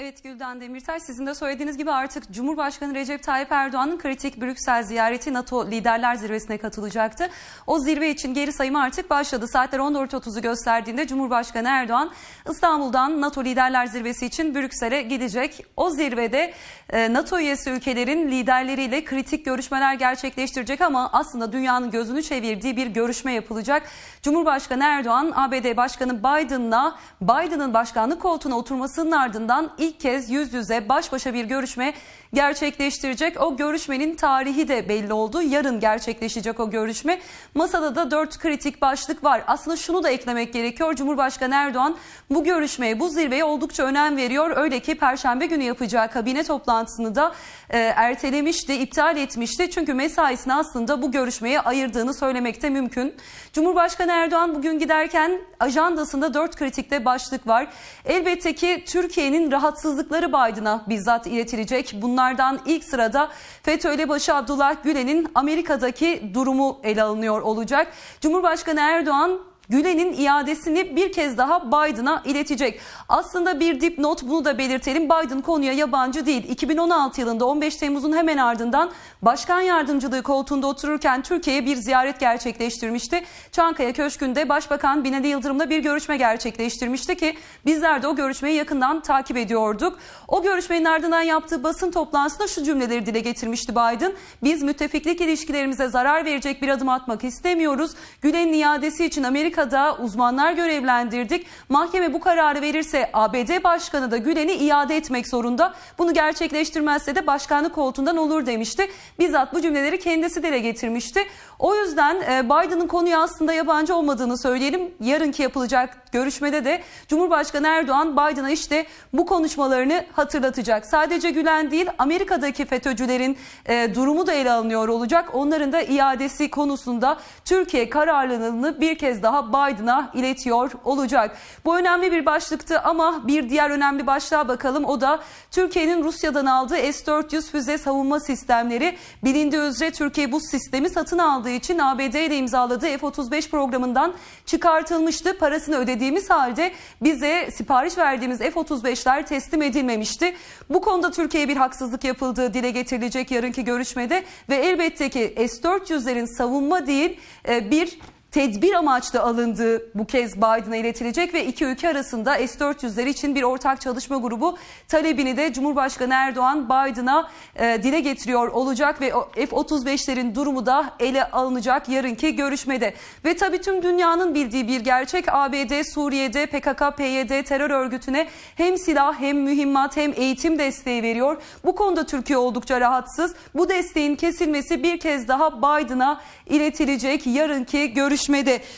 Evet Gülden Demirtaş sizin de söylediğiniz gibi artık Cumhurbaşkanı Recep Tayyip Erdoğan'ın kritik Brüksel ziyareti NATO Liderler Zirvesi'ne katılacaktı. O zirve için geri sayım artık başladı. Saatler 14.30'u gösterdiğinde Cumhurbaşkanı Erdoğan İstanbul'dan NATO Liderler Zirvesi için Brüksel'e gidecek. O zirvede e, NATO üyesi ülkelerin liderleriyle kritik görüşmeler gerçekleştirecek ama aslında dünyanın gözünü çevirdiği bir görüşme yapılacak. Cumhurbaşkanı Erdoğan ABD Başkanı Biden'la Biden'ın başkanlık koltuğuna oturmasının ardından ilk kez yüz yüze baş başa bir görüşme gerçekleştirecek. O görüşmenin tarihi de belli oldu. Yarın gerçekleşecek o görüşme. Masada da dört kritik başlık var. Aslında şunu da eklemek gerekiyor. Cumhurbaşkanı Erdoğan bu görüşmeye, bu zirveye oldukça önem veriyor. Öyle ki Perşembe günü yapacağı kabine toplantısını da e, ertelemişti, iptal etmişti. Çünkü mesaisini aslında bu görüşmeye ayırdığını söylemekte mümkün. Cumhurbaşkanı Erdoğan bugün giderken ajandasında dört kritikte başlık var. Elbette ki Türkiye'nin rahatsızlıkları Biden'a bizzat iletilecek. Bunlardan ilk sırada FETÖ elebaşı Abdullah Gülen'in Amerika'daki durumu ele alınıyor olacak. Cumhurbaşkanı Erdoğan Gülen'in iadesini bir kez daha Biden'a iletecek. Aslında bir dipnot bunu da belirtelim. Biden konuya yabancı değil. 2016 yılında 15 Temmuz'un hemen ardından başkan yardımcılığı koltuğunda otururken Türkiye'ye bir ziyaret gerçekleştirmişti. Çankaya Köşkü'nde Başbakan Binali Yıldırım'la bir görüşme gerçekleştirmişti ki bizler de o görüşmeyi yakından takip ediyorduk. O görüşmenin ardından yaptığı basın toplantısında şu cümleleri dile getirmişti Biden. Biz müttefiklik ilişkilerimize zarar verecek bir adım atmak istemiyoruz. Gülen'in iadesi için Amerika Amerika'da uzmanlar görevlendirdik. Mahkeme bu kararı verirse ABD Başkanı da Gülen'i iade etmek zorunda. Bunu gerçekleştirmezse de başkanlık koltuğundan olur demişti. Bizzat bu cümleleri kendisi dile getirmişti. O yüzden e, Biden'ın konuya aslında yabancı olmadığını söyleyelim. Yarınki yapılacak görüşmede de Cumhurbaşkanı Erdoğan Biden'a işte bu konuşmalarını hatırlatacak. Sadece Gülen değil Amerika'daki FETÖ'cülerin e, durumu da ele alınıyor olacak. Onların da iadesi konusunda Türkiye kararlılığını bir kez daha Biden'a iletiyor olacak. Bu önemli bir başlıktı ama bir diğer önemli başlığa bakalım. O da Türkiye'nin Rusya'dan aldığı S-400 füze savunma sistemleri. Bilindiği üzere Türkiye bu sistemi satın aldığı için ABD ile imzaladığı F-35 programından çıkartılmıştı. Parasını ödediğimiz halde bize sipariş verdiğimiz F-35'ler teslim edilmemişti. Bu konuda Türkiye'ye bir haksızlık yapıldığı dile getirilecek yarınki görüşmede ve elbette ki S-400'lerin savunma değil e, bir tedbir amaçlı alındığı bu kez Biden'a iletilecek ve iki ülke arasında S-400'ler için bir ortak çalışma grubu talebini de Cumhurbaşkanı Erdoğan Biden'a e, dile getiriyor olacak ve o F-35'lerin durumu da ele alınacak yarınki görüşmede. Ve tabii tüm dünyanın bildiği bir gerçek ABD Suriye'de PKK-PYD terör örgütüne hem silah hem mühimmat hem eğitim desteği veriyor. Bu konuda Türkiye oldukça rahatsız. Bu desteğin kesilmesi bir kez daha Biden'a iletilecek yarınki görüşmede.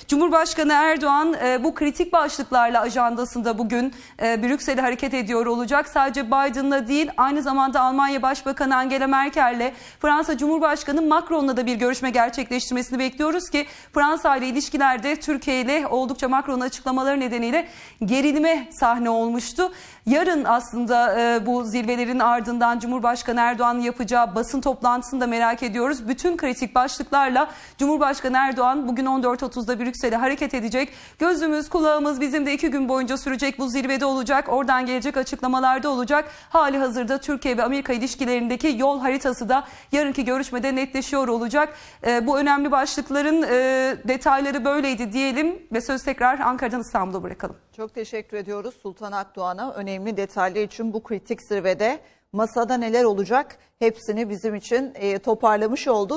Cumhurbaşkanı Erdoğan e, bu kritik başlıklarla ajandasında bugün e, Brüksel'e hareket ediyor olacak. Sadece Biden'la değil aynı zamanda Almanya Başbakanı Angela Merkel'le Fransa Cumhurbaşkanı Macron'la da bir görüşme gerçekleştirmesini bekliyoruz ki Fransa ile ilişkilerde Türkiye ile oldukça Macron'un açıklamaları nedeniyle gerilime sahne olmuştu. Yarın aslında e, bu zirvelerin ardından Cumhurbaşkanı Erdoğan'ın yapacağı basın toplantısını da merak ediyoruz. Bütün kritik başlıklarla Cumhurbaşkanı Erdoğan bugün 14.30'da Brüksel'e hareket edecek. Gözümüz kulağımız bizim de iki gün boyunca sürecek bu zirvede olacak. Oradan gelecek açıklamalarda olacak. Hali hazırda Türkiye ve Amerika ilişkilerindeki yol haritası da yarınki görüşmede netleşiyor olacak. E, bu önemli başlıkların e, detayları böyleydi diyelim ve söz tekrar Ankara'dan İstanbul'a bırakalım. Çok teşekkür ediyoruz Sultan Akdoğan'a. Önemli detaylar için bu kritik zirvede masada neler olacak hepsini bizim için e, toparlamış oldu.